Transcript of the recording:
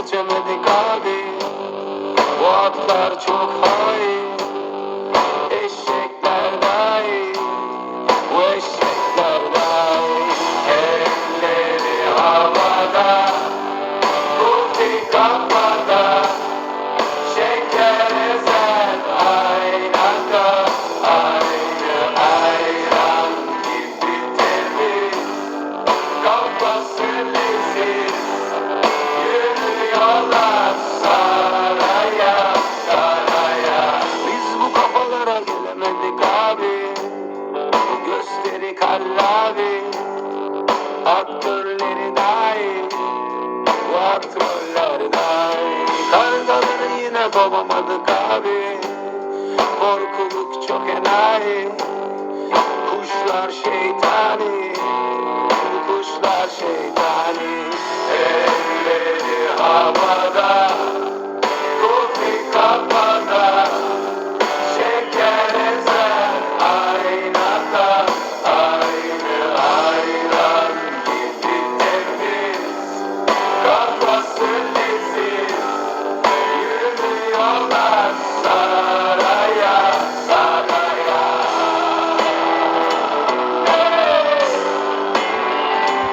Gece nedi kadir Bu atlar çok hafif kallavi. Aktörleri dahi. Bu aktörler dahi. Kargaları yine babamadık abi. Korkuluk çok enayi. Kuşlar şeytani. Kuşlar şeytani.